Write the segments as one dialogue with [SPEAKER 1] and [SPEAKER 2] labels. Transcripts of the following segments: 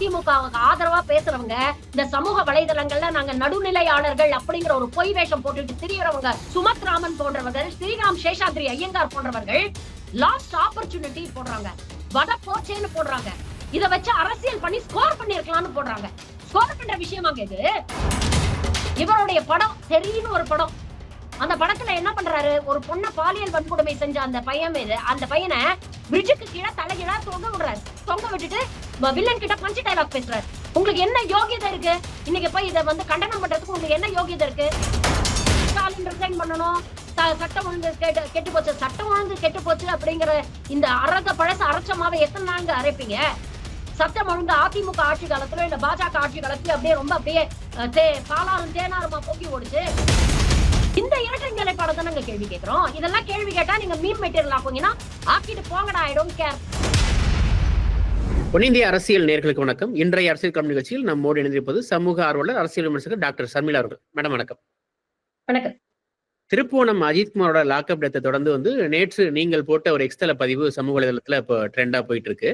[SPEAKER 1] அதிமுகவுக்கு ஆதரவா பேசுறவங்க இந்த சமூக வலைதளங்கள்ல நாங்க நடுநிலையாளர்கள் அப்படிங்கிற ஒரு பொய் வேஷம் போட்டுட்டு திரியறவங்க சுமத் ராமன் போன்றவர்கள் ஸ்ரீராம் சேஷாத்ரி ஐயங்கார் போன்றவர்கள் லாஸ்ட் ஆப்பர்ச்சுனிட்டி போடுறாங்க. வட போச்சேன்னு போடுறாங்க. இத வச்சு அரசியல் பண்ணி ஸ்கோர் பண்ணிருக்கலாம்னு போடுறாங்க. ஸ்கோர் பண்ற விஷயமாங்க இது. இவருடைய படம் சரின்னு ஒரு படம். அந்த படத்துல என்ன பண்றாரு? ஒரு பொண்ணை பாலியல் வன்கொடுமை செஞ்ச அந்த பையன் மீது அந்த பையனை பிரிட்ஜுக்கு கீழே தலைகீழா தொங்க விடுறாரு. தொங்க விட்டுட்டு வில்லன் கிட்ட பஞ்சு டைலாக் பேசுறாரு. உங்களுக்கு என்ன யோகியதை இருக்கு? இன்னைக்கு போய் இதை வந்து கண்டனம் பண்றதுக்கு உங்களுக்கு என்ன யோகியதை இருக்கு? ஸ்டாலின் ரிசைன் பண்ணணும். ச- சட்டம் ஒழுங்கு கெட்டு கெட்டு போச்சு. சட்டம் ஒழுங்கு கெட்டு போச்சு அப்படிங்கிற இந்த அரச பழச அரைச்சமாவை எத்தனை நாங்க அரைப்பீங்க? சட்டம் ஒழுங்கு அதிமுக ஆட்சி காலத்துல இல்ல பாஜக ஆட்சி காலத்துல அப்படியே ரொம்ப அப்படியே அஹ், தே- பாலாறும் தேனாருமா போக்கி ஓடுச்சு. இந்த இரட்டை நிலைப்பாடு தான் நாங்க கேள்வி கேட்கிறோம். இதெல்லாம் கேள்வி கேட்டா நீங்க மீன் மெட்டீரியல் ஆக்குங்கன்னா ஆக்கிட்டு போங்கடா ஐ டோன்ட் கேர்
[SPEAKER 2] பொன்னிந்திய அரசியல் நேர்களுக்கு வணக்கம். இன்றைய அரசியல் களம் நிகழ்ச்சியில் நம்மோடு இணைந்திருப்பது சமூக ஆர்வலர் அரசியல் விமர்சகர் டாக்டர் சர்மிளா அவர்கள். மேடம் வணக்கம்.
[SPEAKER 1] வணக்கம்.
[SPEAKER 2] திருப்புவனம் அஜித்குமாரோட லாக்அப் டெத்தை தொடர்ந்து வந்து நேற்று நீங்கள் போட்ட ஒரு எக்ஸ்தல பதிவு சமூக வலைதளத்துல இப்போ ட்ரெண்டா போயிட்டு இருக்கு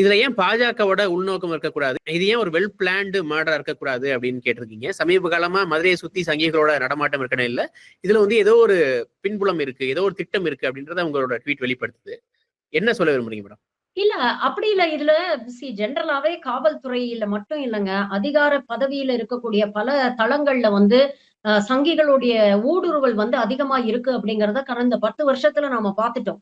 [SPEAKER 2] இதுல ஏன் பாஜகவோட உள்நோக்கம் இருக்கக்கூடாது இது ஏன் ஒரு வெல் பிளான்டு மர்டர் இருக்கக்கூடாது அப்படின்னு கேட்டிருக்கீங்க. சமீப காலமா மதுரையை சுத்தி சங்கிகளோட நடமாட்டம் இருக்கணும் இல்ல இதுல வந்து ஏதோ ஒரு பின்புலம் இருக்கு ஏதோ ஒரு திட்டம் இருக்கு அப்படின்றத உங்களோட ட்வீட் வெளிப்படுத்துது. என்ன சொல்ல விரும்புறீங்க மேடம்?
[SPEAKER 1] இல்ல அப்படி இல்ல. இதுல சி ஜென்ரலாவே காவல்துறையில மட்டும் இல்லைங்க. அதிகார பதவியில இருக்கக்கூடிய பல தளங்கள்ல வந்து சங்கிகளுடைய ஊடுருவல் வந்து அதிகமா இருக்கு அப்படிங்கறத கடந்த பத்து வருஷத்துல நாம பார்த்துட்டோம்.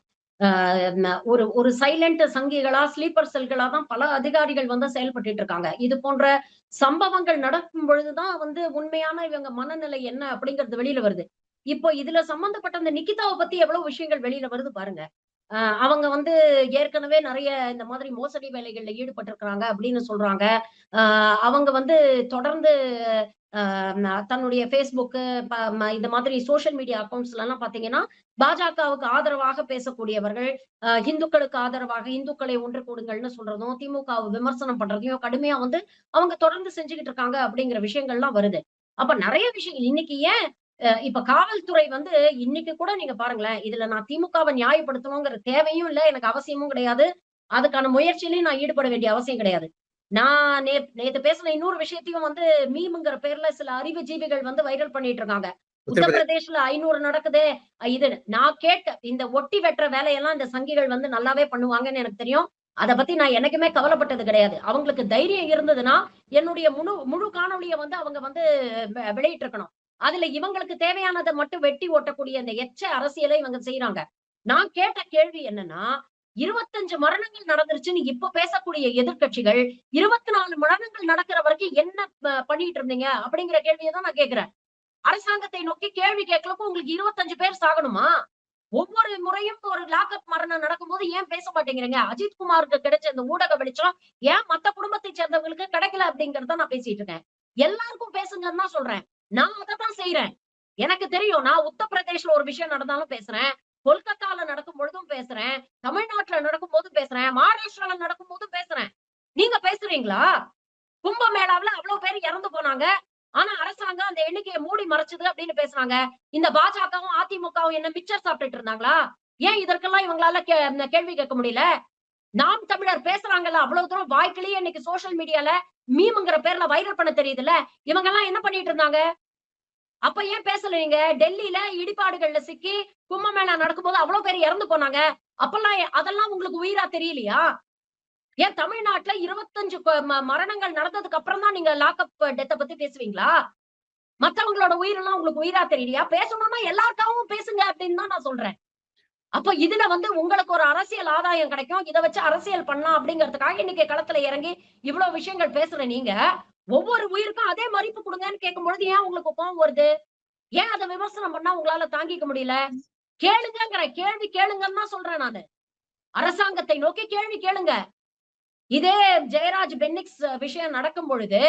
[SPEAKER 1] ஒரு ஒரு சைலண்ட் சங்கிகளா ஸ்லீப்பர் செல்களா தான் பல அதிகாரிகள் வந்து செயல்பட்டு இருக்காங்க. இது போன்ற சம்பவங்கள் நடக்கும் பொழுதுதான் வந்து உண்மையான இவங்க மனநிலை என்ன அப்படிங்கிறது வெளியில வருது. இப்போ இதுல சம்பந்தப்பட்ட அந்த நிக்கிதாவை பத்தி எவ்வளவு விஷயங்கள் வெளியில வருது பாருங்க. அவங்க வந்து ஏற்கனவே நிறைய இந்த மாதிரி மோசடி வேலைகள்ல ஈடுபட்டிருக்கிறாங்க அப்படின்னு சொல்றாங்க. அவங்க வந்து தொடர்ந்து ஆஹ் தன்னுடைய ஃபேஸ்புக்கு இந்த மாதிரி சோஷியல் மீடியா அக்கௌண்ட்ஸ்ல எல்லாம் பாத்தீங்கன்னா பாஜகவுக்கு ஆதரவாக பேசக்கூடியவர்கள் இந்துக்களுக்கு ஆதரவாக இந்துக்களை ஒன்று கூடுங்கள்னு சொல்றதும் திமுகவை விமர்சனம் பண்றதையும் கடுமையா வந்து அவங்க தொடர்ந்து செஞ்சுக்கிட்டு இருக்காங்க அப்படிங்கிற விஷயங்கள்லாம் வருது. அப்ப நிறைய விஷயங்கள் இன்னைக்கு ஏன் இப்ப காவல்துறை வந்து இன்னைக்கு கூட நீங்க பாருங்களேன் இதுல நான் திமுகவை நியாயப்படுத்தணுங்கிற தேவையும் இல்ல எனக்கு அவசியமும் கிடையாது. அதுக்கான முயற்சியிலையும் நான் ஈடுபட வேண்டிய அவசியம் கிடையாது. நான் நே நேத்து பேசின இன்னொரு விஷயத்தையும் வந்து மீமுங்கிற பேர்ல சில அறிவு ஜீவிகள் வந்து வைரல் பண்ணிட்டு இருக்காங்க. உத்தரப்பிரதேஷ்ல ஐநூறு நடக்குதே இது நான் கேட்ட இந்த ஒட்டி வெட்டுற வேலையெல்லாம் இந்த சங்கிகள் வந்து நல்லாவே பண்ணுவாங்கன்னு எனக்கு தெரியும். அத பத்தி நான் எனக்குமே கவலைப்பட்டது கிடையாது. அவங்களுக்கு தைரியம் இருந்ததுன்னா என்னுடைய முழு முழு காணொளியை வந்து அவங்க வந்து வெளியிட்டு இருக்கணும் அதுல இவங்களுக்கு தேவையானதை மட்டும் வெட்டி ஓட்டக்கூடிய இந்த எச்ச அரசியலை இவங்க செய்யறாங்க நான் கேட்ட கேள்வி என்னன்னா இருபத்தஞ்சு மரணங்கள் நடந்துருச்சுன்னு இப்ப பேசக்கூடிய எதிர்க்கட்சிகள் இருபத்தி நாலு மரணங்கள் நடக்கிற வரைக்கும் என்ன பண்ணிட்டு இருந்தீங்க அப்படிங்கிற கேள்வியை தான் நான் கேக்குறேன். அரசாங்கத்தை நோக்கி கேள்வி கேட்கலப்போ உங்களுக்கு இருபத்தஞ்சு பேர் சாகணுமா? ஒவ்வொரு முறையும் ஒரு லாக்அப் மரணம் நடக்கும்போது ஏன் பேச மாட்டேங்கிறீங்க? அஜித் குமாருக்கு கிடைச்ச இந்த ஊடக வெளிச்சம் ஏன் மத்த குடும்பத்தை சேர்ந்தவங்களுக்கு கிடைக்கல அப்படிங்கறத நான் பேசிட்டு இருக்கேன். எல்லாருக்கும் பேசுங்கன்னு தான் சொல்றேன். நான் அதை தான் செய்யறேன் எனக்கு தெரியும் நான் உத்தரப்பிரதேஷ்ல ஒரு விஷயம் நடந்தாலும் பேசுறேன் கொல்கத்தால நடக்கும் பொழுதும் பேசுறேன் தமிழ்நாட்டுல நடக்கும் போதும் பேசுறேன் மகாராஷ்டிரால நடக்கும் போதும் பேசுறேன். நீங்க பேசுறீங்களா? கும்பமேளாவில அவ்வளவு பேர் இறந்து போனாங்க. ஆனா அரசாங்கம் அந்த எண்ணிக்கையை மூடி மறைச்சது அப்படின்னு பேசுறாங்க. இந்த பாஜகவும் அதிமுகவும் என்ன மிச்சர் சாப்பிட்டுட்டு இருந்தாங்களா? ஏன் இதற்கெல்லாம் இவங்களால கேள்வி கேட்க முடியல? நாம் தமிழர் பேசுறாங்கல்ல அவ்வளவு தூரம் வாய்க்கிலேயே இன்னைக்கு சோஷியல் மீடியால மீம்ங்கிற பேர்ல வைரல் பண்ண தெரியுதுல்ல? இவங்க எல்லாம் என்ன பண்ணிட்டு இருந்தாங்க? அப்ப ஏன் பேசலீங்க டெல்லியில இடிபாடுகள்ல சிக்கி கும்பமேளா நடக்கும்போது அவ்வளவு பேர் இறந்து போனாங்க. அப்பெல்லாம் அதெல்லாம் உங்களுக்கு உயிரா தெரியலையா? ஏன் தமிழ்நாட்டுல இருபத்தஞ்சு ம- மரணங்கள் நடந்ததுக்கு அப்புறம் தான் நீங்க லாக்அப் டெத்த பத்தி பேசுவீங்களா? மத்தவங்களோட உயிரெல்லாம் உங்களுக்கு உயிரா தெரியலையா? பேசணும்னா எல்லாருக்காகவும் பேசுங்க அப்படின்னு தான் நான் சொல்றேன். அப்ப இதுல வந்து உங்களுக்கு ஒரு அரசியல் ஆதாயம் கிடைக்கும். இதை வச்சு அரசியல் பண்ணலாம் அப்படிங்கறதுக்காக இன்னைக்கு களத்துல இறங்கி இவ்வளவு விஷயங்கள் பேசுற நீங்க. ஒவ்வொரு உயிருக்கும் அதே மதிப்பு கொடுங்கன்னு கேட்கும் பொழுது ஏன் உங்களுக்கு கோபம் வருது? ஏன் அதை விமர்சனம் பண்ணா உங்களால தாங்கிக்க முடியல? கேளுங்கிற கேள்வி கேளுங்கன்னு தான் சொல்றேன் நானு. அரசாங்கத்தை நோக்கி கேள்வி கேளுங்க. இதே ஜெயராஜ் பென்னிக்ஸ் விஷயம் நடக்கும் பொழுது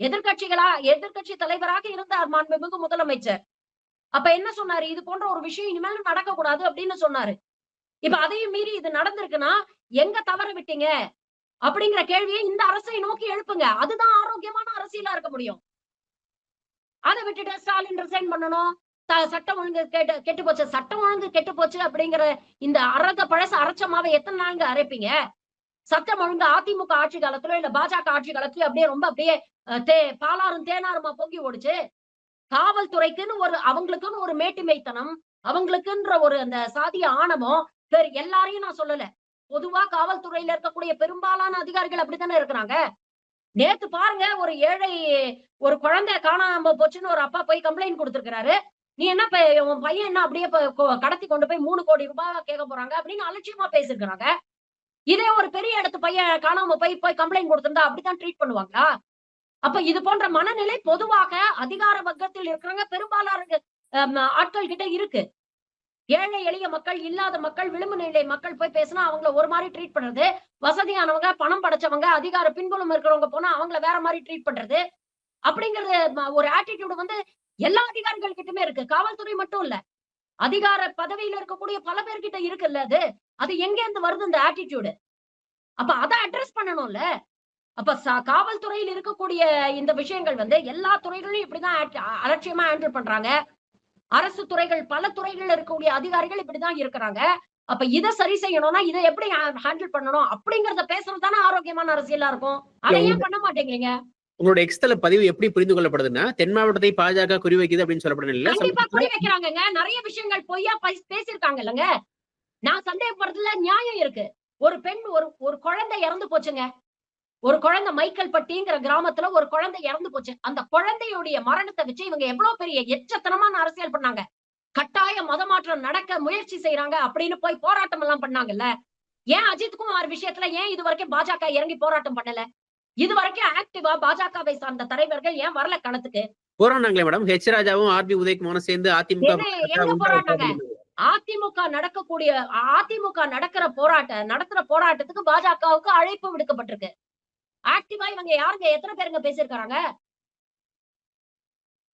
[SPEAKER 1] எதிர்கட்சிகளா எதிர்க்கட்சி தலைவராக இருந்தார் மாண்புமிகு முதலமைச்சர். அப்ப என்ன சொன்னாரு? இது போன்ற ஒரு விஷயம் இனிமேல் நடக்க கூடாது அப்படின்னு சொன்னாரு. இப்ப அதையும் மீறி இது நடந்திருக்குன்னா எங்க தவற விட்டீங்க? அப்படிங்கிற கேள்வியை இந்த அரசை நோக்கி எழுப்புங்க. அதுதான் ஆரோக்கியமான அரசியலா இருக்க முடியும். அதை விட்டுட்டு ஸ்டாலின் ரிசைன் பண்ணணும். சட்டம் ஒழுங்கு கேட்டு கெட்டு போச்சு. சட்டம் ஒழுங்கு கெட்டு போச்சு அப்படிங்கிற இந்த அரக பழச அரைச்சமாவை எத்தனை நாளுங்க அரைப்பீங்க? சட்டம் ஒழுங்கு அதிமுக ஆட்சி காலத்திலோ இல்ல பாஜக ஆட்சி காலத்திலோ அப்படியே ரொம்ப அப்படியே தே பாலாரும் தேனாருமா பொங்கி ஓடுச்சு. காவல்துறைக்குன்னு ஒரு அவங்களுக்குன்னு ஒரு மேட்டுமைத்தனம் அவங்களுக்குன்ற ஒரு அந்த சாதிய ஆணவம் வேற எல்லாரையும் நான் சொல்லல. பொதுவா காவல்துறையில இருக்கக்கூடிய பெரும்பாலான அதிகாரிகள் அப்படித்தானே இருக்கிறாங்க? நேத்து பாருங்க ஒரு ஏழை ஒரு குழந்தை காணாம போச்சுன்னு ஒரு அப்பா போய் கம்ப்ளைண்ட் கொடுத்துருக்கிறாரு. நீ என்ன உன் பையன் என்ன அப்படியே கடத்தி கொண்டு போய் மூணு கோடி ரூபாய் கேட்க போறாங்க அப்படின்னு அலட்சியமா பேசிருக்கிறாங்க இதே ஒரு பெரிய இடத்து பையன் காணாம போய் போய் கம்ப்ளைண்ட் கொடுத்துருந்தா அப்படித்தான் ட்ரீட் பண்ணுவாங்களா? அப்ப இது போன்ற மனநிலை பொதுவாக அதிகார வர்க்கத்தில் இருக்கிறவங்க பெரும்பாலான ஆட்கள் கிட்ட இருக்கு. ஏழை எளிய மக்கள் இல்லாத மக்கள் விளிம்பு நிலை மக்கள் போய் பேசினா அவங்கள ஒரு மாதிரி ட்ரீட் பண்றது. வசதியானவங்க பணம் படைச்சவங்க அதிகார பின்புலம் இருக்கிறவங்க போனா அவங்கள வேற மாதிரி ட்ரீட் பண்றது. அப்படிங்கறது ஒரு ஆட்டிடியூடு வந்து எல்லா அதிகாரிகள் கிட்டயுமே இருக்கு. காவல்துறை மட்டும் இல்ல. அதிகார பதவியில இருக்கக்கூடிய பல பேர்கிட்ட இருக்குல்ல அது. அது எங்க இருந்து வருது இந்த ஆட்டிடியூடு அப்ப அதை அட்ரஸ் பண்ணணும்ல. அப்ப காவல்துறையில் இருக்கக்கூடிய இந்த விஷயங்கள் வந்து எல்லா துறைகளையும் இப்படிதான் அலட்சியமா ஹேண்டில் பண்றாங்க. அரசு துறைகள் பல துறைகள்ல இருக்கக்கூடிய அதிகாரிகள் இப்படிதான் இருக்கிறாங்க. அப்ப இதை சரி செய்யணும்னா இதை எப்படி ஹேண்டில் பண்ணணும் அப்படிங்கறத பேசுறது தானே ஆரோக்கியமான அரசியலா இருக்கும். அதை ஏன் பண்ண மாட்டேங்கிறீங்க?
[SPEAKER 2] உங்களோட எக்ஸ்தல பதிவு எப்படி புரிந்து கொள்ளப்படுதுன்னா தென் மாவட்டத்தை பாஜக குறிவைக்குது அப்படின்னு இல்ல
[SPEAKER 1] கண்டிப்பா குறி வைக்கிறாங்கங்க. நிறைய விஷயங்கள் பொய்யா பேசியிருக்காங்க இல்லங்க? நான் சந்தேகப்படுறதுல நியாயம் இருக்கு. ஒரு பெண் ஒரு ஒரு குழந்தை இறந்து போச்சுங்க. ஒரு குழந்தை மைக்கேல் பட்டிங்கிற கிராமத்துல ஒரு குழந்தை இறந்து போச்சு. அந்த குழந்தையுடைய மரணத்தை வச்சு இவங்க எவ்வளவு பெரிய எச்சத்தனமான அரசியல் பண்ணாங்க. கட்டாய மதமாற்றம் நடக்க முயற்சி செய்யறாங்க அப்படின்னு போய் போராட்டம் எல்லாம் பண்ணாங்கல்ல. ஏன் அஜித்குமார் விஷயத்துல ஏன் இது வரைக்கும் பாஜக இறங்கி போராட்டம் பண்ணல? இது வரைக்கும் ஆக்டிவா பாஜகவை சார்ந்த தலைவர்கள் ஏன் வரல களத்துக்கு?
[SPEAKER 2] போராடினாங்களே மேடம் ஹெச் ராஜாவும் ஆர்பி உதயகுமாரும் சேர்ந்து அதிமுக
[SPEAKER 1] எங்க போராடினாங்க அதிமுக நடக்கக்கூடிய அதிமுக நடக்கிற போராட்ட நடத்துற போராட்டத்துக்கு பாஜகவுக்கு அழைப்பு விடுக்கப்பட்டிருக்கு. ஆக்டிவா இவங்க யாருங்க? எத்தனை பேருங்க பேசியிருக்காங்க?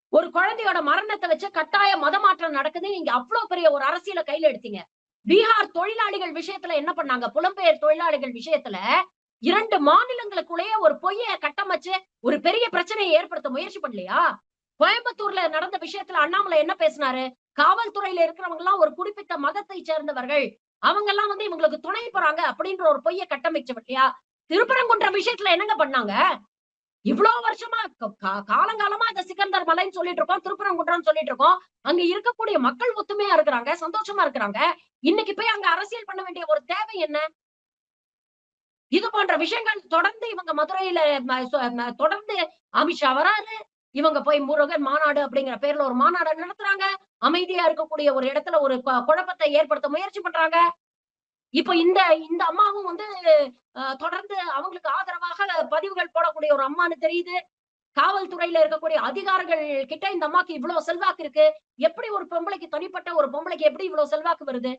[SPEAKER 1] ஒரு குழந்தையோட மரணத்தை வச்சு கட்டாய மதமாற்றம் நடக்குது. நீங்க அவ்வளவு பெரிய ஒரு அரசியல கையில எடுத்தீங்க. பீகார் தொழிலாளிகள் விஷயத்துல என்ன பண்ணாங்க? புலம்பெயர் தொழிலாளிகள் விஷயத்துல இரண்டு மாநிலங்களுக்குள்ளேயே ஒரு பொய்ய கட்டமைச்சு ஒரு பெரிய பிரச்சனையை ஏற்படுத்த முயற்சி பண்ணலையா? கோயம்புத்தூர்ல நடந்த விஷயத்துல அண்ணாமலை என்ன பேசினாரு? காவல்துறையில இருக்கிறவங்க எல்லாம் ஒரு குறிப்பிட்ட மதத்தை சேர்ந்தவர்கள். அவங்க எல்லாம் வந்து இவங்களுக்கு துணை போறாங்க அப்படின்ற ஒரு பொய்ய கட்டமைச்சு இல்லையா திருப்பரங்குன்ற விஷயத்துல என்னங்க பண்ணாங்க? இவ்வளவு வருஷமா கா- காலங்காலமா இந்த சிக்கந்தர் மலைன்னு சொல்லிட்டு இருக்கோம் திருப்பரங்குன்றம் சொல்லிட்டு இருக்கோம். அங்க இருக்கக்கூடிய மக்கள் ஒத்துமையா இருக்கிறாங்க சந்தோஷமா இருக்கிறாங்க. இன்னைக்கு போய் அங்க அரசியல் பண்ண வேண்டிய ஒரு தேவை என்ன? இது போன்ற விஷயங்கள் தொடர்ந்து இவங்க மதுரையில தொடர்ந்து அமித்ஷா வராரு. இவங்க போய் முருகன் மாநாடு அப்படிங்கிற பேர்ல ஒரு மாநாடு நடத்துறாங்க. அமைதியா இருக்கக்கூடிய ஒரு இடத்துல ஒரு குழப்பத்தை ஏற்படுத்த முயற்சி பண்றாங்க. இப்ப இந்த இந்த அம்மாவும் வந்து அஹ், தொடர்ந்து அவங்களுக்கு ஆதரவாக பதிவுகள் போடக்கூடிய ஒரு அம்மான்னு தெரியுது. காவல்துறையில இருக்கக்கூடிய அதிகாரிகள் கிட்ட இந்த அம்மாக்கு இவ்வளவு செல்வாக்கு இருக்கு. எப்படி ஒரு பொம்பளைக்கு தனிப்பட்ட ஒரு பொம்பளைக்கு எப்படி இவ்வளவு செல்வாக்கு வருது?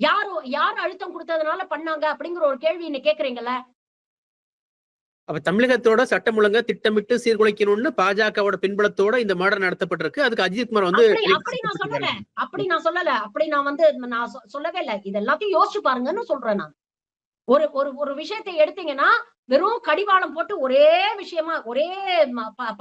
[SPEAKER 1] யாரு யாரு அழுத்தம் கொடுத்ததுனால பண்ணாங்க அப்படிங்கிற ஒரு கேள்வி இன்னைக்கு கேக்குறீங்கல்ல?
[SPEAKER 2] அப்ப தமிழகத்தோட சட்டம் ஒழுங்கா திட்டமிட்டு சீர்குலைக்கணும்னு பாஜகவோட பின்புலத்தோட இந்த மாடல் நடத்தப்பட்டிருக்கு. அதுக்கு அஜித்குமார் வந்து
[SPEAKER 1] அப்படி நான் சொல்லல. அப்படி நான் சொல்லல. அப்படி நான் வந்து நான் சொல்லவே இல்லை. இது எல்லாத்தையும் யோசிச்சு பாருங்கன்னு சொல்றேன் நான். ஒரு ஒரு ஒரு விஷயத்தை எடுத்தீங்கன்னா வெறும் கடிவாளம் போட்டு ஒரே விஷயமா ஒரே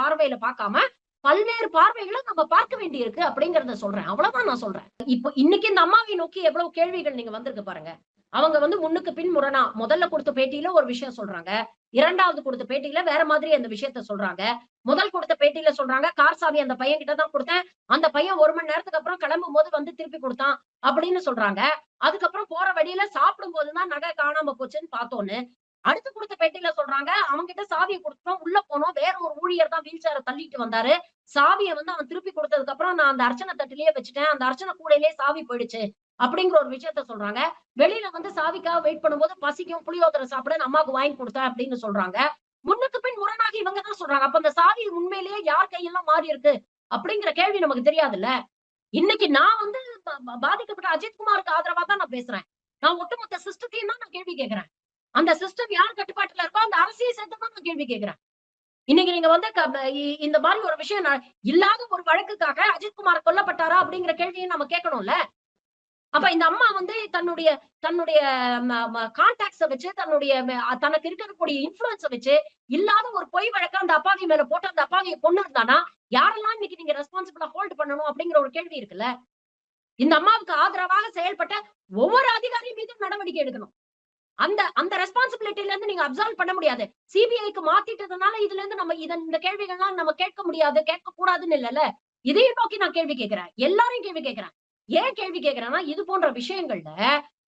[SPEAKER 1] பார்வையில பார்க்காம பல்வேறு பார்வைகளை நம்ம பார்க்க வேண்டியிருக்கு அப்படிங்கறத சொல்றேன். அவ்வளவுதான் நான் சொல்றேன். இப்போ இன்னைக்கு இந்த அம்மாவை நோக்கி எவ்வளவு கேள்விகள் நீங்க வந்திருக்கு பாருங்க. அவங்க வந்து முன்னுக்கு பின் முரணா. முதல்ல கொடுத்த பேட்டியில ஒரு விஷயம் சொல்றாங்க. இரண்டாவது கொடுத்த பேட்டியில வேற மாதிரி அந்த விஷயத்த சொல்றாங்க. முதல் கொடுத்த பேட்டியில சொல்றாங்க கார் சாவி அந்த பையன் கிட்ட தான் கொடுத்தேன். அந்த பையன் ஒரு மணி நேரத்துக்கு அப்புறம் கிளம்பும் போது வந்து திருப்பி கொடுத்தான் அப்படின்னு சொல்றாங்க. அதுக்கப்புறம் போற வழியில சாப்பிடும் போதுதான் நகை காணாம போச்சுன்னு பார்த்தோன்னு. அடுத்து கொடுத்த பேட்டியில சொல்றாங்க அவங்க கிட்ட சாவியை கொடுத்தோம் உள்ள போனோம். வேற ஒரு ஊழியர் தான் வீல் சேர தள்ளிட்டு வந்தாரு. சாவியை வந்து அவன் திருப்பி கொடுத்ததுக்கு அப்புறம் நான் அந்த அர்ச்சனை தட்டிலேயே வச்சுட்டேன். அந்த அர்ச்சனை கூடையிலேயே சாவி போயிடுச்சு. அப்படிங்கிற ஒரு விஷயத்த சொல்றாங்க. வெளியில வந்து சாவிக்காக வெயிட் பண்ணும்போது பசிக்கும் புளியோதரை சாப்பிட அம்மாவுக்கு வாங்கி கொடுத்தேன் அப்படின்னு சொல்றாங்க. முன்னுக்கு பின் முரணாக இவங்க தான் சொல்றாங்க. அப்ப அந்த சாவி உண்மையிலேயே யார் கையெல்லாம் மாறி இருக்கு அப்படிங்கிற கேள்வி நமக்கு தெரியாதுல்ல? இன்னைக்கு நான் வந்து பாதிக்கப்பட்ட அஜித்குமாருக்கு ஆதரவா தான் நான் பேசுறேன். நான் ஒட்டுமொத்த சிஸ்டத்தையும் தான் நான் கேள்வி கேட்கிறேன் அந்த சிஸ்டம் யார் கட்டுப்பாட்டுல இருக்கோ அந்த அரசியல் சேர்த்து தான் நான் கேள்வி கேட்கிறேன் இன்னைக்கு நீங்க வந்து க- இந்த மாதிரி ஒரு விஷயம் இல்லாத ஒரு வழக்குக்காக அஜித்குமார் கொல்லப்பட்டாரா அப்படிங்கிற கேள்வியை நம்ம கேட்கணும்ல? அப்ப இந்த அம்மா வந்து தன்னுடைய தன்னுடைய கான்டாக்ட்ஸ வச்சு தன்னுடைய தனக்கு இருக்கக்கூடிய இன்ஃபுளுன்ஸ வச்சு இல்லாத ஒரு பொய் வழக்க அந்த அப்பாவி மேல போட்டு அந்த அப்பாவியை கொண்டு இருந்தானா? யாரெல்லாம் இன்னைக்கு நீங்க ரெஸ்பான்சிபிளா ஹோல்ட் பண்ணணும் அப்படிங்கிற ஒரு கேள்வி இருக்குல்ல? இந்த அம்மாவுக்கு ஆதரவாக செயல்பட்ட ஒவ்வொரு அதிகாரி மீதும் நடவடிக்கை எடுக்கணும். அந்த அந்த ரெஸ்பான்சிபிலிட்டில இருந்து நீங்க அப்சால்வ் பண்ண முடியாது. சிபிஐக்கு மாத்திட்டதுனால இதுல இருந்து நம்ம இதன் இந்த கேள்விகள்லாம் நம்ம கேட்க முடியாது கேட்க கூடாதுன்னு இல்லல்ல? இதையும் நோக்கி நான் கேள்வி கேட்கிறேன். எல்லாரையும் கேள்வி கேட்கிறேன். ஏன் கேள்வி கேட்கிறேன்னா இது போன்ற விஷயங்கள்ல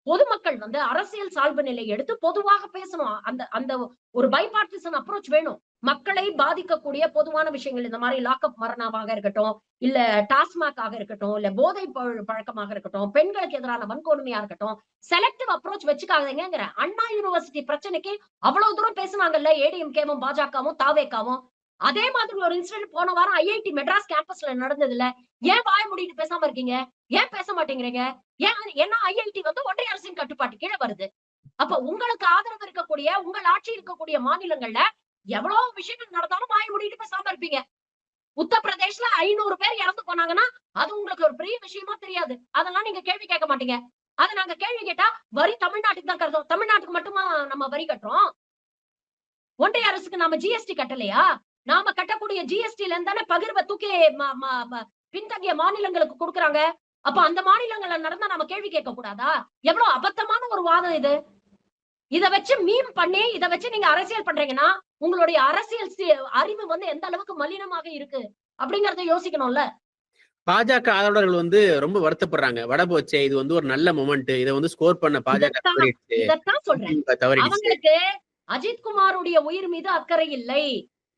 [SPEAKER 1] பொதுமக்கள் வந்து அரசியல் சால்பு நிலை எடுத்து பொதுவாக பேசணும். அந்த அந்த ஒரு பைபார்டிசன் அப்ரோச் வேணும். மக்களை பாதிக்கக்கூடிய பொதுவான விஷயங்கள் இந்த மாதிரி லாக்அப் மரணமாக இருக்கட்டும் இல்ல டாஸ்மாக் ஆக இருக்கட்டும் இல்ல போதை பழக்கமாக இருக்கட்டும் பெண்களுக்கு எதிரான வன்கொடுமையா இருக்கட்டும் செலக்டிவ் அப்ரோச் வச்சுக்காதீங்கிற அண்ணா யூனிவர்சிட்டி பிரச்சனைக்கு அவ்வளவு தூரம் பேசுனாங்கல்ல ஏடிஎம்கேவும் பாஜகவும் தாவேக்காவும். அதே மாதிரி ஒரு இன்சிடென்ட் போன வாரம் ஐஐடி மெட்ராஸ் கேம்பஸ்ல நடந்ததுல. ஏன் வாய முடிட்டு பேசாம இருக்கீங்க? ஏன் பேச மாட்டேங்கிறீங்க? ஏன் ஏன்னா ஐஐடி வந்து ஒன்றிய அரசின் கட்டுப்பாட்டு கீழே வருது? அப்ப உங்களுக்கு ஆதரவு இருக்கக்கூடிய உங்கள் ஆட்சி இருக்கக்கூடிய மாநிலங்கள்ல எவ்வளவு விஷயங்கள் நடந்தாலும் வாய் மூடிட்டு பேசாம இருப்பீங்க. உத்தரப்பிரதேஷ்ல ஐநூறு பேர் இறந்து போனாங்கன்னா அது உங்களுக்கு ஒரு பெரிய விஷயமா தெரியாது. அதெல்லாம் நீங்க கேள்வி கேட்க மாட்டீங்க. அத நாங்க கேள்வி கேட்டா வரி தமிழ்நாட்டுக்கு தான் கருதும். தமிழ்நாட்டுக்கு மட்டுமா நம்ம வரி கட்டுறோம்? ஒன்றிய அரசுக்கு நாம ஜிஎஸ்டி கட்டலையா? நாம கட்டக்கூடிய ஜிஎஸ்டில இருந்து தானே பகிர்வை தூக்கி பின்தங்கிய மாநிலங்களுக்கு கொடுக்குறாங்க? அப்ப அந்த மாநிலங்கள்ல நடந்தா நாம கேள்வி கேட்க கூடாதா? எவ்வளவு அபத்தமான ஒரு வாதம் இது. இத வச்சு மீம் பண்ணி இத வச்சு நீங்க அரசியல் பண்றீங்கன்னா உங்களுடைய அரசியல் அறிவு வந்து எந்த அளவுக்கு மலினமாக இருக்கு அப்படிங்கறத யோசிக்கணும்ல.
[SPEAKER 2] பாஜக ஆதரவாளர்கள் வந்து ரொம்ப வருத்தப்படுறாங்க. வட போச்சே இது வந்து ஒரு நல்ல மொமெண்ட் இதை வந்து ஸ்கோர் பண்ண பாஜக
[SPEAKER 1] அவங்களுக்கு அஜித் குமாருடைய உயிர் மீது அக்கறை இல்லை.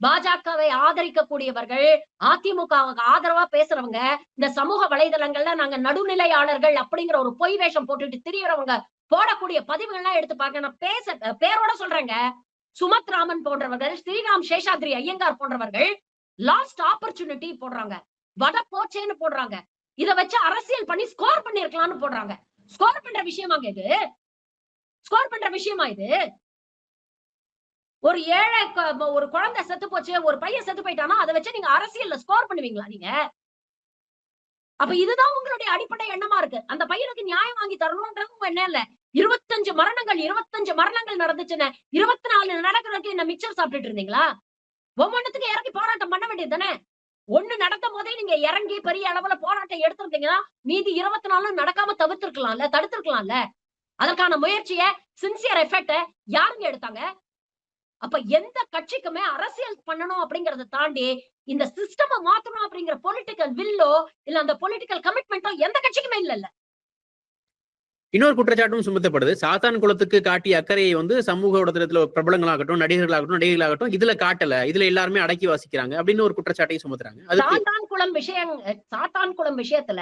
[SPEAKER 1] பாஜகவை ஆதரிக்கக்கூடியவர்கள் அதிமுகவுக்கு ஆதரவா பேசுறவங்க இந்த சமூக வலைதளங்கள்ல நாங்க நடுநிலையாளர்கள் அப்படிங்கிற ஒரு பொய் வேஷம் போட்டுட்டு திரியறவங்க போடக்கூடிய பதிவுகள்லாம் எடுத்து பாருங்க. நான் பேச பேரோட சொல்றேங்க. சுமத் ராமன் போன்றவர்கள் ஸ்ரீராம் சேஷாத்ரி ஐயங்கார் போன்றவர்கள் லாஸ்ட் ஆப்பர்ச்சுனிட்டி போடுறாங்க. வட போச்சேன்னு போடுறாங்க. இத வச்சு அரசியல் பண்ணி ஸ்கோர் பண்ணிருக்கலாம்னு போடுறாங்க. ஸ்கோர் பண்ற விஷயமாங்க இது? ஸ்கோர் பண்ற விஷயமா இது? ஒரு ஏழை ஒரு குழந்தை செத்து போச்சு ஒரு பையன் செத்து போயிட்டானா அதை வச்சு நீங்க அரசியல்ல ஸ்கோர் பண்ணுவீங்களா நீங்க? அப்ப இதுதான் உங்களுடைய அடிப்படை எண்ணமா இருக்கு. அந்த பையனுக்கு நியாயம் வாங்கி தரணும்ன்றது உங்க என்ன இல்ல. இருபத்தஞ்சு மரணங்கள் இருபத்தஞ்சு மரணங்கள் நடந்துச்சுன்னு இருபத்தி நாலு நடக்கிறதுக்கு என்ன மிக்சர் சாப்பிட்டுட்டு இருந்தீங்களா? ஒவ்வொன்றுத்துக்கு இறங்கி போராட்டம் பண்ண வேண்டியது தானே? ஒண்ணு நடத்தும் போதே நீங்க இறங்கி பெரிய அளவுல போராட்டம் எடுத்திருந்தீங்கன்னா மீதி இருபத்தி நாலு நடக்காம தவிர்த்திருக்கலாம்ல தடுத்திருக்கலாம்ல. அதற்கான முயற்சிய சின்சியர் எஃபெக்ட யாருங்க எடுத்தாங்க? அப்ப எந்த கட்சிக்குமே அரசியல் பண்ணணும் அப்படிங்கறத தாண்டி இந்த சிஸ்டம மாத்தணும் அப்படிங்கிற பொலிட்டிக்கல் வில்லோ இல்ல அந்த பொலிட்டிக்கல் கமிட்மெண்ட்டோ எந்த கட்சிக்குமே இல்ல
[SPEAKER 2] இன்னொரு குற்றச்சாட்டும் சுமத்தப்படுது. சாத்தான் குளத்துக்கு காட்டிய அக்கறையை வந்து சமூக ஊடகத்துல பிரபலங்களாகட்டும் நடிகர்களாகட்டும் நடிகைகளாகட்டும் இதுல காட்டல. இதுல எல்லாருமே அடக்கி வாசிக்கிறாங்க அப்படின்னு ஒரு குற்றச்சாட்டையும் சுமத்துறாங்க.
[SPEAKER 1] சாத்தான் குளம் விஷயம் சாத்தான் குளம் விஷயத்துல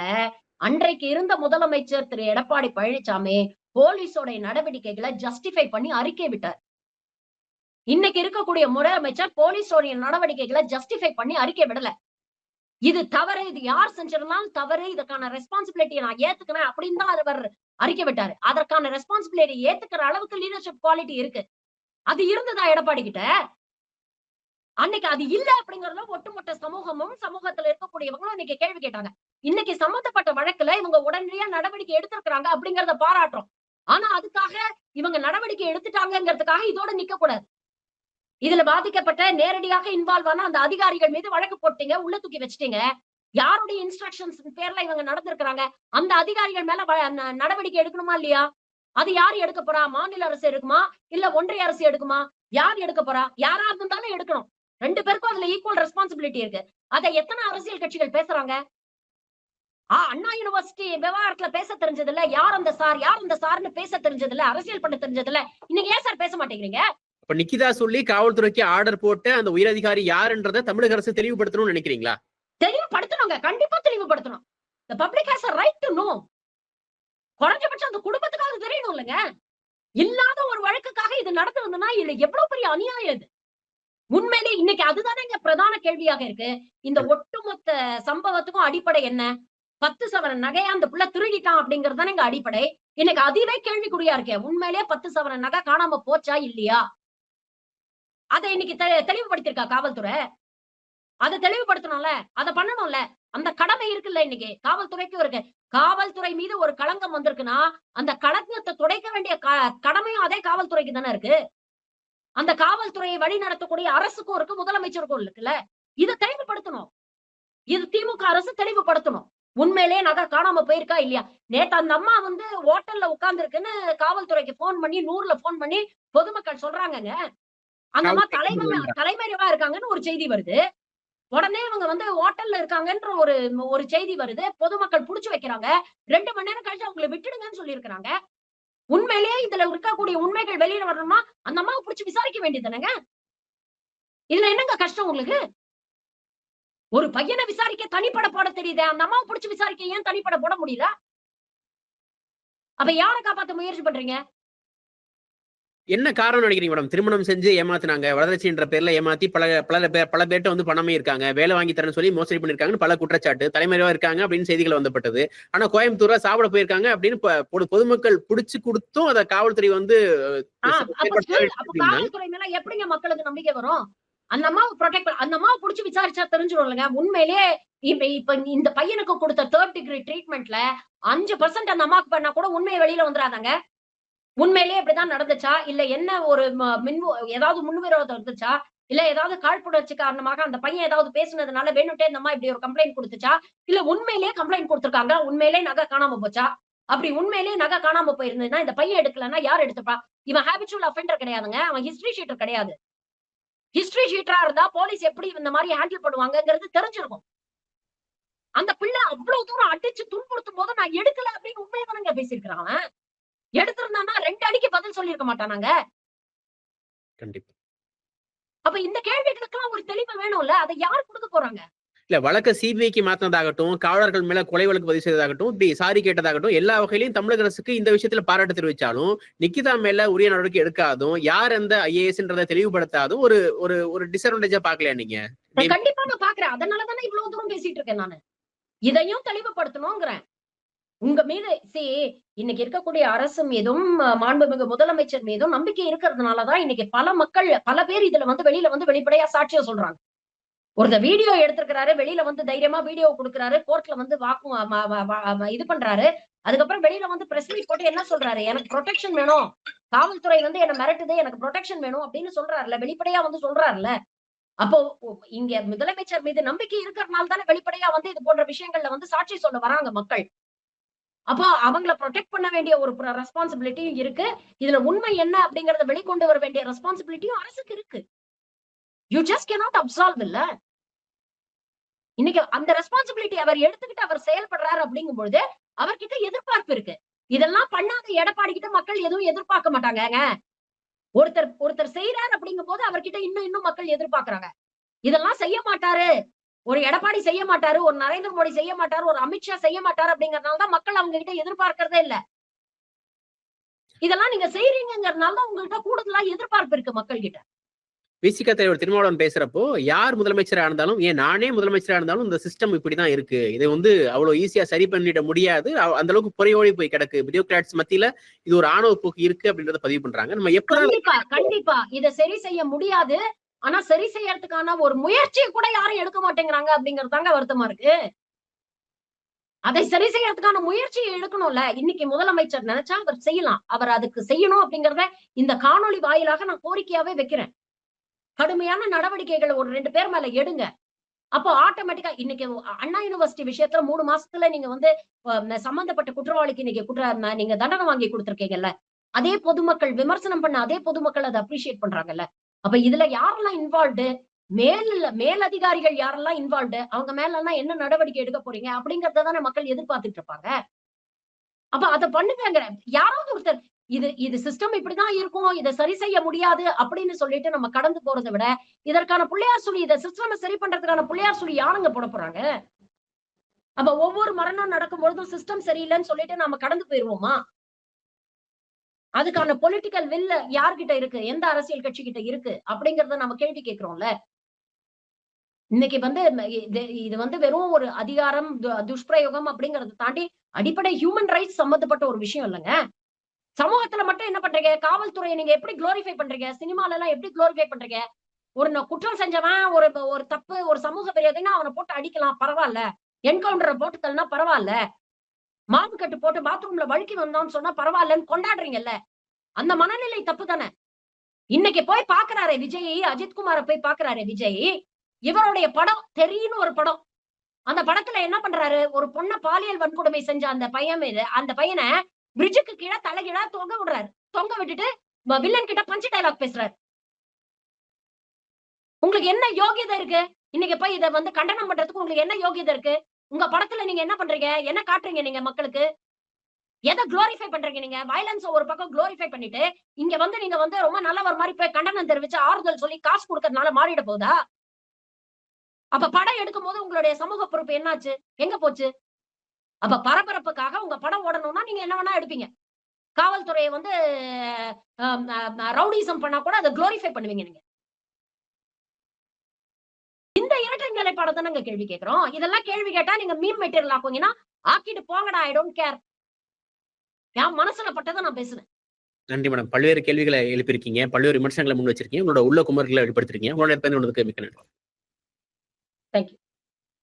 [SPEAKER 1] அன்றைக்கு இருந்த முதலமைச்சர் திரு. எடப்பாடி பழனிசாமி போலீஸோட நடவடிக்கைகளை ஜஸ்டிஃபை பண்ணி அறிக்கை விட்டார். இன்னைக்கு இருக்கக்கூடிய முதலமைச்சர் போலீஸோடைய நடவடிக்கைகளை ஜஸ்டிஃபை பண்ணி அறிக்கை விடல. இது தவறு இது யார் செஞ்சிருந்தாலும் தவறு இதற்கான ரெஸ்பான்சிபிலிட்டியை நான் ஏத்துக்கிறேன் அப்படின்னு தான் அவர் அறிக்கை விட்டாரு. அதற்கான ரெஸ்பான்சிபிலிட்டி ஏத்துக்கிற அளவுக்கு லீடர்ஷிப் குவாலிட்டி இருக்கு. அது இருந்ததா எடப்பாடி கிட்ட? அன்னைக்கு அது இல்ல அப்படிங்கறத ஒட்டுமொத்த சமூகமும் சமூகத்துல இருக்கக்கூடியவங்களும் இன்னைக்கு கேள்வி கேட்டாங்க. இன்னைக்கு சம்பந்தப்பட்ட வழக்குல இவங்க உடனடியா நடவடிக்கை எடுத்திருக்கிறாங்க அப்படிங்கறத பாராட்டுறோம். ஆனா அதுக்காக இவங்க நடவடிக்கை எடுத்துட்டாங்கிறதுக்காக இதோட நிக்க கூடாது இதுல பாதிக்கப்பட்ட நேரடியாக இன்வால்வ் ஆன அந்த அதிகாரிகள் மீது வழக்கு போட்டீங்க உள்ள தூக்கி வச்சிட்டீங்க. யாருடைய இன்ஸ்ட்ரக்ஷன்ஸ் பேர்ல இவங்க நடந்திருக்கிறாங்க? அந்த அதிகாரிகள் மேல நடவடிக்கை எடுக்கணுமா இல்லையா? அது யார் எடுக்க போறா? மாநில அரசு எடுக்குமா? இல்ல ஒன்றிய அரசு எடுக்குமா? யார் எடுக்க போறா? யாரா இருந்தாலும் எடுக்கணும். ரெண்டு பேருக்கும் அதுல ஈக்குவல் ரெஸ்பான்சிபிலிட்டி இருக்கு. அதை எத்தனை அரசியல் கட்சிகள் பேசுறாங்க? ஆ அண்ணா யூனிவர்சிட்டி விவகாரத்துல பேச தெரிஞ்சது இல்ல யார் அந்த சார்? யார் அந்த சார்னு பேச தெரிஞ்சது இல்ல அரசியல் பண்ண தெரிஞ்சது இல்ல இன்னைக்கு ஏன் சார் பேச மாட்டேங்கிறீங்க?
[SPEAKER 2] அப்ப நிக்கிதா சொல்லி காவல்துறைக்கு ஆர்டர் போட்டு அந்த உயரதிகாரி யாருன்றதை தமிழக அரசு தெளிவுபடுத்தணும்னு நினைக்கிறீங்களா?
[SPEAKER 1] தெளிவுபடுத்தணுங்க கண்டிப்பா தெளிவுபடுத்தணும். இந்த public has right to know குறைஞ்சபட்சம் அந்த குடும்பத்துக்காக தெரியணும் இல்லைங்க. இல்லாத ஒரு வழக்குக்காக இது நடந்திருந்ததுன்னா இது எவ்வளவு பெரிய அநியாயம் இது? உண்மையிலே இன்னைக்கு அதுதானே இங்க பிரதான கேள்வியாக இருக்கு. இந்த ஒட்டுமொத்த சம்பவத்துக்கும் அடிப்படை என்ன? பத்து சவரன் நகையா அந்த புள்ள திருடிட்டான் அப்படிங்கறது தானே இங்க அடிப்படை. இன்னைக்கு அதுவே கேள்விக்குறியா இருக்கேன் உண்மையிலேயே பத்து சவரன் நகை காணாம போச்சா இல்லையா? அதை இன்னைக்கு தெளிவுபடுத்திருக்கா காவல்துறை? அதை தெளிவுபடுத்தணும்ல? அதை பண்ணணும்ல? அந்த கடமை இருக்குல்ல இன்னைக்கு? காவல்துறைக்கும் இருக்கு. காவல்துறை மீது ஒரு களங்கம் வந்திருக்குன்னா அந்த களங்கத்தை துடைக்க வேண்டிய க- கடமையும் அதே காவல்துறைக்கு தானே இருக்கு? அந்த காவல்துறையை வழி நடத்தக்கூடிய அரசுக்கும் இருக்கு முதலமைச்சருக்கும் இருக்குல்ல? இதை தெளிவுபடுத்தணும். இது திமுக அரசு தெளிவுபடுத்தணும். உண்மையிலேயே நகை காணாம போயிருக்கா இல்லையா? நேத்து அந்த அம்மா வந்து ஹோட்டல்ல உட்கார்ந்துருக்குன்னு காவல்துறைக்கு போன் பண்ணி நூறுல போன் பண்ணி பொதுமக்கள் சொல்றாங்கங்க. அந்த அம்மா தலைமை தலைமறைவா இருக்காங்கன்னு ஒரு செய்தி வருது. உடனே இவங்க வந்து ஹோட்டல்ல இருக்காங்கன்ற ஒரு ஒரு செய்தி வருது. பொதுமக்கள் புடிச்சு வைக்கிறாங்க. ரெண்டு மணி நேரம் கழிச்சு அவங்களை விட்டுடுங்கன்னு சொல்லி இருக்காங்க உண்மையிலேயே இதுல இருக்கக்கூடிய உண்மைகள் வெளியில வரணும்னா அந்த அம்மாவை புடிச்சு விசாரிக்க வேண்டியதுதானங்க? இதுல என்னங்க கஷ்டம் உங்களுக்கு? ஒரு பையனை விசாரிக்க தனிப்பட போட தெரியுது. அந்த அம்மாவை புடிச்சு விசாரிக்க ஏன் தனிப்பட போட முடியல? அப்ப யாரை காப்பாத்த முயற்சி பண்றீங்க?
[SPEAKER 2] என்ன காரணம் நினைக்கிறீங்க மேடம்? திருமணம் செஞ்சு ஏமாத்துனாங்க. வரதட்சணைன்ற பேர்ல ஏமாத்தி பல பல பேர் பல பேர்ட்ட வந்து பணமே இருக்காங்க. வேலை வாங்கி தரேன்னு சொல்லி மோசடி பண்ணிருக்காங்கன்னு பல குற்றச்சாட்டு தலைமறைவா இருக்காங்க அப்படின்னு செய்திகள் வந்தப்பட்டது. ஆனா கோயம்புத்தூரா சாப்பிட போயிருக்காங்க அப்படின்னு பொதுமக்கள் புடிச்சு கொடுத்தும் அதை காவல்துறை வந்து
[SPEAKER 1] எப்படிங்க மக்களுக்கு நம்பிக்கை வரும்? அந்த அம்மாவை ப்ரொடெக்ட் அந்த அம்மாவை புடிச்சு விசாரிச்சா தெரிஞ்சிடும் இல்லைங்க உண்மையிலேயே இப்ப இப்ப இந்த பையனுக்கு கொடுத்த தேர்ட் டிகிரி ட்ரீட்மெண்ட்ல அஞ்சு பர்சன்ட் அந்த அம்மாவுக்கு பண்ணா கூட உண்மை வெளியில வந்துடாதாங்க உண்மையிலேயே இப்படிதான் நடந்துச்சா? இல்ல என்ன ஒரு ம- மின் ஏதாவது முன்விரோதம் இருந்துச்சா இல்ல ஏதாவது காழ்ப்புணர்ச்சி காரணமாக அந்த பையன் ஏதாவது பேசுனதுனால வேணுட்டே இந்த அம்மா இப்படி ஒரு கம்ப்ளைண்ட் கொடுத்துச்சா? இல்ல உண்மையிலேயே கம்ப்ளைண்ட் கொடுத்துருக்காங்க உண்மையிலேயே நகை காணாம போச்சா? அப்படி உண்மையிலேயே நகை காணாம போயிருந்ததுன்னா இந்த பையன் எடுக்கலன்னா யார் எடுத்துப்பா? இவன் ஹேபிச்சுவல் அஃபெண்டர் கிடையாதுங்க. அவன் ஹிஸ்டரி ஷீட்டர் கிடையாது. ஹிஸ்டரி ஷீட்டரா இருந்தா போலீஸ் எப்படி இந்த மாதிரி ஹேண்டில் பண்ணுவாங்கங்கிறது தெரிஞ்சிருக்கும். அந்த பிள்ளை அவ்வளவு தூரம் அடிச்சு துன்புறுத்தும் போது நான் எடுக்கல அப்படின்னு உண்மையை தானங்க பேசியிருக்கிறான் அவன்? எடுத்திருந்தானா ரெண்டு அடிக்கு பதில் சொல்லியிருக்க மாட்டானாங்க
[SPEAKER 2] கண்டிப்பா.
[SPEAKER 1] அப்ப இந்த கேள்விகளுக்கெல்லாம் ஒரு தெளிவு வேணும்ல அதை யார் கொடுக்க போறாங்க?
[SPEAKER 2] இல்ல வழக்க சிபிஐக்கு மாத்தினதாகட்டும் காவலர்கள் மேல கொலை வழக்கு பதிவு செய்ததாகட்டும் இப்படி சாரி கேட்டதாகட்டும் எல்லா வகையிலையும் தமிழக அரசுக்கு இந்த விஷயத்துல பாராட்டு தெரிவிச்சாலும் நிக்கிதா மேல உரிய நடவடிக்கை எடுக்காதும் யார் எந்த ஐஏஎஸ்ன்றதை தெளிவுபடுத்தாதும் ஒரு ஒரு ஒரு டிஸ்அட்வான்டேஜா பாக்கலையா நீங்க?
[SPEAKER 1] கண்டிப்பா நான் பாக்குறேன் அதனாலதானே இவ்வளவு தூரம் பேசிட்டு இருக்கேன் நானு. இதையும் தெளிவுபடுத்தணுங்கிறேன். உங்க மீது சி இன்னைக்கு இருக்கக்கூடிய அரசு மீதும் மாண்புமிகு முதலமைச்சர் மீதும் நம்பிக்கை இருக்கிறதுனாலதான் இன்னைக்கு பல மக்கள் பல பேர் இதுல வந்து வெளியில வந்து வெளிப்படையா சாட்சியம் சொல்றாங்க. ஒருத்தர் வீடியோ எடுத்திருக்கிறாரு வெளியில வந்து தைரியமா வீடியோ கொடுக்குறாரு கோர்ட்ல வந்து வாக்கு இது பண்றாரு. அதுக்கப்புறம் வெளியில வந்து பிரஸ் மீட் போட்டு என்ன சொல்றாரு? எனக்கு ப்ரொடெக்ஷன் வேணும். காவல்துறை வந்து என்ன மிரட்டுது எனக்கு ப்ரொடெக்ஷன் வேணும் அப்படின்னு சொல்றாருல வெளிப்படையா வந்து சொல்றாருல அப்போ இங்க முதலமைச்சர் மீது நம்பிக்கை இருக்கிறதுனால தானே வெளிப்படையா வந்து இது போன்ற விஷயங்கள்ல வந்து சாட்சி சொல்ல வராங்க மக்கள். அப்போ அவங்கள ப்ரொடெக்ட் பண்ண வேண்டிய ஒரு ரெஸ்பான்சிபிலிட்டியும் இருக்கு. இதுல உண்மை என்ன அப்படிங்கறத வெளிக்கொண்டு வர வேண்டிய ரெஸ்பான்சிபிலிட்டியும் அரசுக்கு இருக்கு. யூ ஜஸ்ட் cannot அப்சால்வ் இல்ல. இன்னைக்கு அந்த ரெஸ்பான்சிபிலிட்டி அவர் எடுத்துக்கிட்டு அவர் செயல்படுறாரு அப்படிங்கும் பொழுது அவர்கிட்ட எதிர்பார்ப்பு இருக்கு. இதெல்லாம் பண்ணாத எடப்பாடி கிட்ட மக்கள் எதுவும் எதிர்பார்க்க மாட்டாங்க. ஒருத்தர் ஒருத்தர் செய்யறாரு அப்படிங்கும் போது அவர்கிட்ட இன்னும் இன்னும் மக்கள் எதிர்பார்க்கறாங்க. இதெல்லாம் செய்ய மாட்டாரு. ஒரு எடப்பாடி செய்ய மாட்டாரு ஒரு நரேந்திர மோடி செய்ய மாட்டாரு ஒரு அமித்ஷா செய்ய மாட்டாரு அப்படிங்கறதுனால தான் மக்கள் அவங்க கிட்ட எதிர்பார்க்கறதே இல்ல. இதெல்லாம் நீங்க செய்றீங்கிறதுனால தான் உங்ககிட்ட கூடுதலா எதிர்பார்ப்பு இருக்கு மக்கள் கிட்ட.
[SPEAKER 2] விசிக தலைவர் திருமாவளவன் பேசுறப்போ யார் முதலமைச்சரா இருந்தாலும் ஏன் நானே முதலமைச்சரா இருந்தாலும் இந்த சிஸ்டம் இப்படிதான் இருக்கு. இதை வந்து அவ்வளவு ஈஸியா சரி பண்ணிட முடியாது. அந்த அளவுக்கு புறையோடி போய் கிடக்கு. பிடியோகிராட்ஸ் மத்தியில இது ஒரு ஆணவ போக்கு இருக்கு அப்படின்றத பதிவு பண்றாங்க. நம்ம எப்பதான்
[SPEAKER 1] கண்டிப்பா கண்டிப்பா. இத சரி செய்ய முடியாது. ஆனா சரி செய்யறதுக்கான ஒரு முயற்சியை கூட யாரும் எடுக்க மாட்டேங்கிறாங்க அப்படிங்கறது தாங்க வருத்தமா இருக்கு. அதை சரி செய்யறதுக்கான முயற்சியை எடுக்கணும்ல. இன்னைக்கு முதலமைச்சர் நினைச்சா அவர் செய்யலாம். அவர் அதுக்கு செய்யணும் அப்படிங்கறத இந்த காணொளி வாயிலாக நான் கோரிக்கையாவே வைக்கிறேன். கடுமையான நடவடிக்கைகளை ஒரு ரெண்டு பேர் மேல எடுங்க. அப்போ ஆட்டோமேட்டிக்கா இன்னைக்கு அண்ணா யூனிவர்சிட்டி விஷயத்துல மூணு மாசத்துல நீங்க வந்து சம்பந்தப்பட்ட குற்றவாளிக்கு இன்னைக்கு குற்ற நீங்க தண்டனை வாங்கி கொடுத்துருக்கீங்கல்ல. அதே பொதுமக்கள் விமர்சனம் பண்ண அதே பொதுமக்கள் அதை அப்ரிஷியேட் பண்றாங்கல்ல. அப்ப இதுல யாரெல்லாம் இன்வால்வ்டு மேல் மேல் அதிகாரிகள் யாரெல்லாம் இன்வால்வ்டு அவங்க மேல எல்லாம் என்ன நடவடிக்கை எடுக்க போறீங்க? அப்படிங்கறத தானே மக்கள் எதிர்பார்த்துட்டு இருப்பாங்க. அப்ப அதை பண்ணுங்க யாராவது ஒருத்தர் இது இது சிஸ்டம் இப்படிதான் இருக்கும் இதை சரி செய்ய முடியாது அப்படின்னு சொல்லிட்டு நம்ம கடந்து போறதை விட இதற்கான பிள்ளையார் சொல்லி இதை சிஸ்டம் சரி பண்றதுக்கான பிள்ளையார் சொல்லி யாருங்க போட போறாங்க? அப்ப ஒவ்வொரு மரணம் நடக்கும் பொழுதும் சிஸ்டம் சரியில்லைன்னு சொல்லிட்டு நம்ம கடந்து போயிருவோமா? அதுக்கான பொலிட்டிக்கல் வில்ல யார்கிட்ட இருக்கு? எந்த அரசியல் கட்சி கிட்ட இருக்கு? அப்படிங்கறத நம்ம கேள்வி கேட்கிறோம்ல? இன்னைக்கு வந்து இது இது வந்து வெறும் ஒரு அதிகாரம் துஷ்பிரயோகம் அப்படிங்கறத தாண்டி அடிப்படை ஹியூமன் ரைட்ஸ் சம்பந்தப்பட்ட ஒரு விஷயம் இல்லைங்க. சமூகத்துல மட்டும் என்ன பண்றீங்க? காவல்துறையை நீங்க எப்படி குளோரிஃபை பண்றீங்க? சினிமால எல்லாம் எப்படி குளோரிஃபை பண்றீங்க? ஒரு குற்றம் செஞ்சவன் ஒரு ஒரு தப்பு ஒரு சமூக பெரியதுன்னா அவனை போட்டு அடிக்கலாம் பரவாயில்ல. என்கவுண்டரை போட்டு தள்ளினா பரவாயில்ல. மாவு கட்டு போட்டு பாத்ரூம்ல வழுக்கி வந்தோம்னு சொன்னா பரவாயில்லன்னு கொண்டாடுறீங்கல்ல. அந்த மனநிலை தப்பு தானே. இன்னைக்கு போய் பாக்குறாரு விஜய் அஜித் குமார போய் பாக்குறாரு விஜய். இவருடைய படம் தெரியுன்னு ஒரு படம். அந்த படத்துல என்ன பண்றாரு? ஒரு பொண்ண பாலியல் வன்கொடுமை செஞ்ச அந்த பையன் மீது அந்த பையனை பிரிட்ஜுக்கு கீழே தலைகீழா தொங்க விடுறாரு. தொங்க விட்டுட்டு வில்லன் கிட்ட பஞ்சு டைலாக் பேசுறாரு. உங்களுக்கு என்ன யோகியதை இருக்கு? இன்னைக்கு போய் இதை வந்து கண்டனம் பண்றதுக்கு உங்களுக்கு என்ன யோகியதை இருக்கு? உங்க படத்துல நீங்க என்ன பண்றீங்க? என்ன காட்டுறீங்க நீங்க மக்களுக்கு? எதை குளோரிஃபை பண்றீங்க நீங்க? வயலன்ஸ் ஒரு பக்கம் குளோரிஃபை பண்ணிட்டு இங்க வந்து நீங்க வந்து ரொம்ப நல்லவர் மாதிரி போய் கண்டனம் தெரிவிச்சு ஆறுதல் சொல்லி காசு கொடுக்கறதுனால மாறிட போதா அப்ப படம் எடுக்கும் போது உங்களுடைய சமூக பொறுப்பு என்னாச்சு? எங்க போச்சு? அப்ப பரபரப்புக்காக உங்க படம் ஓடணும்னா நீங்க என்ன வேணா எடுப்பீங்க. காவல்துறையை வந்து ரவுடிசம் பண்ணா கூட அதை குளோரிஃபை பண்ணுவீங்க நீங்க. இந்த இரட்டை நிலைப்பாடை நாங்க கேள்வி கேட்கிறோம் இதெல்லாம் கேள்வி கேட்டா நீங்க மீம் மெட்டீரியல் ஆக்குவீங்கன்னா ஆக்கிட்டு போங்கடா ஐ டோன்ட் கேர் என் மனசுல பட்டதை நான் பேசுறேன்
[SPEAKER 2] நன்றி மேடம் பல்வேறு கேள்விகளை எழுப்பியிருக்கீங்க. பல்வேறு விமர்சனங்களை முன் வச்சிருக்கீங்க. உங்களோட உள்ள குமர்களை வெளிப்படுத்திருக்கீங்க. உங்களோட நேரத்தை மிக்க நன்றி.
[SPEAKER 1] தேங்க்யூ